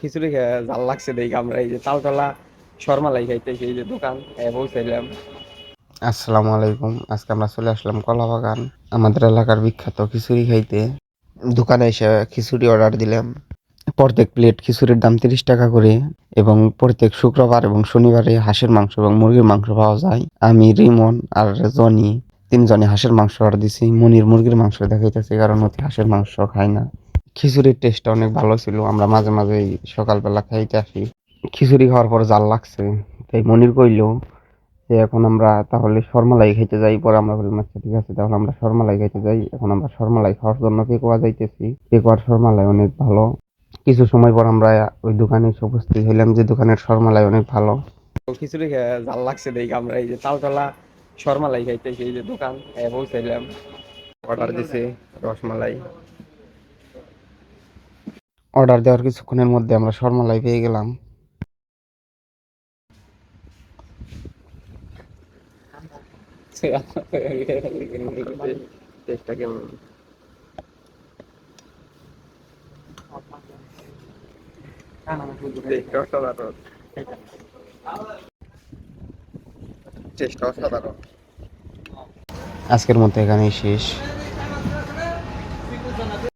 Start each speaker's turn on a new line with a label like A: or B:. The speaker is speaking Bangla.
A: খিচুড়ি খেয়ে জাল লাগছে দেখি আমরা এই যে তালতলা শর্মালাই খাইতেছি, এই যে দোকান পৌঁছাইলাম
B: আসসালামু আলাইকুম। আজকে আমরা চলে আসলাম কলা বাগান আমাদের এলাকার বিখ্যাত খিচুড়ি খাইতে। দোকানে এসে খিচুড়ি অর্ডার দিলাম। প্রত্যেক প্লেট খিচুড়ির দাম তিরিশ টাকা করে এবং প্রত্যেক শুক্রবার এবং শনিবারে হাঁসের মাংস এবং মুরগির মাংস পাওয়া যায়। আমি, রিমন আর জনি, তিনজনে হাঁসের মাংস অর্ডার দিছি। মনির মুরগির মাংস দেখাইতেছি, কারণ অতি হাঁসের মাংস খায় না। খিচুড়ির টেস্টটা অনেক ভালো ছিল। আমরা মাঝে মাঝে সকালবেলা খাইতে আসি। খিচুড়ি খাওয়ার পর জাল লাগছে। তাই মনির কইলো যে, এখন আমরা তাহলে শর্মালাই খাইতে যাই। পরে আমরা বললাম আচ্ছা ঠিক আছে, তাহলে আমরা শর্মালাই খাইতে যাই। এখন আমরা শর্মালাই খাওয়ার জন্য পেকুয়া যাইতেছি। পেকুয়ার শর্মালাই অনেক ভালো। কিছু সময় পর আমরা ওই দোকানে উপস্থিত হইলাম যে, দোকানের শর্মালাই অনেক ভালো।
A: খিচুড়ি জাল লাগছে দেখি আমরা। এই যে তালতলা শর্মালাই খাইতেছি, এই যে দোকান। এ, পৌঁছাইলাম। অর্ডার দিছে, রসমালাই।
B: অর্ডার দেওয়ার কিছুক্ষণের মধ্যে আমরা শর্মালাই পেয়ে গেলাম। আজকের মতো এখানেই শেষ।